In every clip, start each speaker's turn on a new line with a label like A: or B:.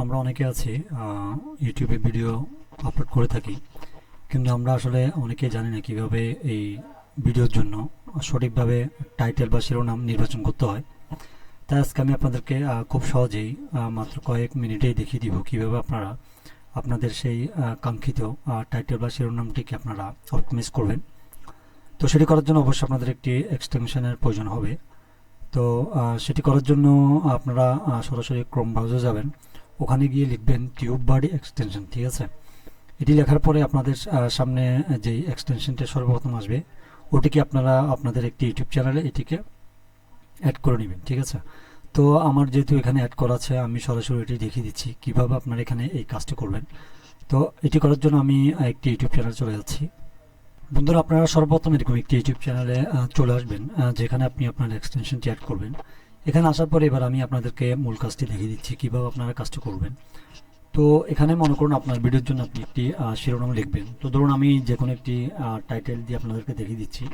A: আমরা অনেকে আছি ইউটিউবে ভিডিও আপলোড করে থাকি, কিন্তু আমরা আসলে অনেকেই জানি না কীভাবে এই ভিডিওর জন্য সঠিকভাবে টাইটেল বা শিরোনাম নির্বাচন করতে হয়। তাই আজকে আমি আপনাদেরকে খুব সহজেই মাত্র কয়েক মিনিটেই দেখিয়ে দিব কীভাবে আপনারা আপনাদের সেই কাঙ্ক্ষিত টাইটেল বা শিরোনামটিকে আপনারা অপটিমাইজ করবেন। তো সেটি করার জন্য অবশ্যই আপনাদের একটি এক্সটেনশনের প্রয়োজন হবে। তো সেটি করার জন্য আপনারা সরাসরি ক্রোম ব্রাউজার যাবেন। ওখানে গিয়ে লিখবেন টিউব বাডি এক্সটেনশন ঠিক আছে? এটি লেখার পরে আপনাদের সামনে যে এক্সটেনশনটা সর্বপ্রথম আসবে, ওটিকে আপনারা আপনাদের একটি ইউটিউব চ্যানেলে এটিকে অ্যাড করে নেবেন, ঠিক আছে? তো আমার যেহেতু এখানে অ্যাড করা আছে, আমি সরাসরি এটি দেখিয়ে দিচ্ছি কীভাবে আপনারা এখানে এই কাজটি করবেন। তো এটি করার জন্য আমি একটি ইউটিউব চ্যানেল চলে যাচ্ছি। বন্ধুরা, আপনারা সর্বপ্রথম এরকম একটি ইউটিউব চ্যানেলে চলে আসবেন যেখানে আপনি আপনার এক্সটেনশনটি অ্যাড করবেন। এখানে আসার পরে এবার আমি আপনাদেরকে মূল কাজটি দেখিয়ে দিচ্ছি, কীভাবে আপনারা কাজটি করবেন। তো এখানে মনে করুন আপনার ভিডিওর জন্য আপনি একটি শিরোনাম লিখবেন। তো ধরুন আমি যে কোনো একটি টাইটেল দিয়ে আপনাদেরকে দেখিয়ে দিচ্ছি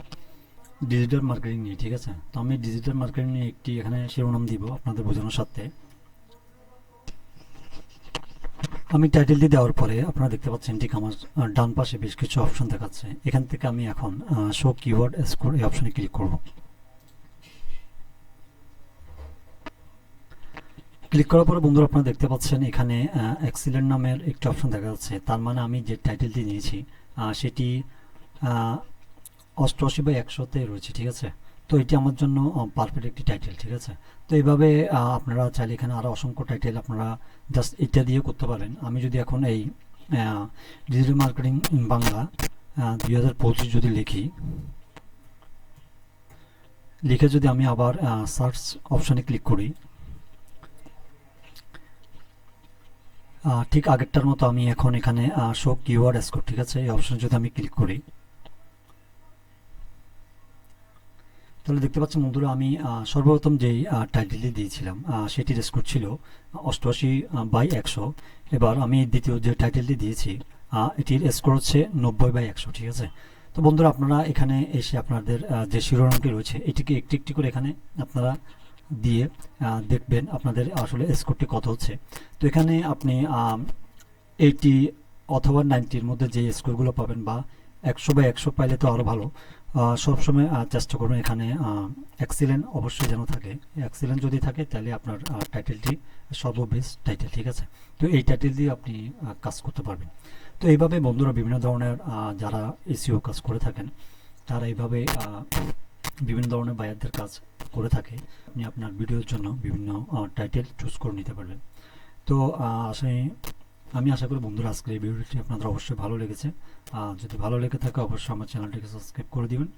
A: ডিজিটাল মার্কেটিং নিয়ে, ঠিক আছে? তো আমি ডিজিটাল মার্কেটিং নিয়ে একটি এখানে শিরোনাম দিব আপনাদের বোঝানোর সাথে। আমি টাইটেলটি দেওয়ার পরে আপনারা দেখতে পাচ্ছেন ঠিক আমার ডান পাশে বেশ কিছু অপশন দেখাচ্ছে। এখান থেকে আমি এখন শো কিওয়ার্ড স্কোর এই অপশনে ক্লিক করব। ক্লিক করার পরে বন্ধুরা আপনারা দেখতে পাচ্ছেন এখানে এক্সিলেন্ট নামের একটি অপশন দেখা যাচ্ছে। তার মানে আমি যে টাইটেলটি নিয়েছি সেটি অষ্টআশি বাই একশোতে রয়েছে, ঠিক আছে? তো এটি আমার জন্য পারফেক্ট একটি টাইটেল ঠিক আছে? তো এইভাবে আপনারা চাইলে এখানে আরও অসংখ্য টাইটেল আপনারা জাস্ট এটা দিয়ে করতে পারেন। আমি যদি এখন এই ডিজিটাল মার্কেটিং ইন বাংলা দুই হাজার পঁচিশ যদি লিখি, লিখে যদি আমি আবার সার্চ অপশানে ক্লিক করি ঠিক আগেরটার মতো আমি এখন এখানে শো কিওয়ার্ড স্কোর ঠিক আছে? এই অপশনে যদি আমি ক্লিক করি, তাহলে দেখতে পাচ্ছেন বন্ধুরা, আমি সর্বপ্রথম যেই টাইটেলটি দিয়েছিলাম সেটির স্কোর ছিল অষ্টআশি বাই একশো। এবার আমি দ্বিতীয় যে টাইটেলটি দিয়েছি এটির স্কোর হচ্ছে নব্বই বাই একশো, ঠিক আছে? তো বন্ধুরা, আপনারা এখানে এসে আপনাদের যে শিরোনামটি রয়েছে, এটিকে একটি একটি করে এখানে আপনারা দিয়ে দেখবেন আপনাদের আসলে স্কোরটি কত হচ্ছে। তো এখানে আপনি এইটি অথবা নাইনটির মধ্যে যে স্কোরগুলো পাবেন বা একশো বা একশো পাইলে তো আরও ভালো। সবসময় চেষ্টা করবেন এখানে এক্সিলেন্ট অবশ্যই যেন থাকে। এক্সিলেন্ট যদি থাকে তাহলে আপনার টাইটেলটি সর্ববেস্ট টাইটেল ঠিক আছে? তো এই টাইটেল দিয়ে আপনি কাজ করতে পারবেন। তো এইভাবে বন্ধুরা বিভিন্ন ধরনের যারা এসিও কাজ করে থাকেন, তারা এইভাবে বিভিন্ন ধরনের বায়ারদের কাজ করে থাকে, আপনি আপনার ভিডিওর জন্য বিভিন্ন টাইটেল চুজ করে নিতে পারবেন। তো আশাই আমি আশা করি বন্ধুরা আজকের এই ভিডিওটি আপনাদের অবশ্যই ভালো লেগেছে। যদি ভালো লেগে থাকে অবশ্যই আমার চ্যানেলটিকে সাবস্ক্রাইব করে দিবেন।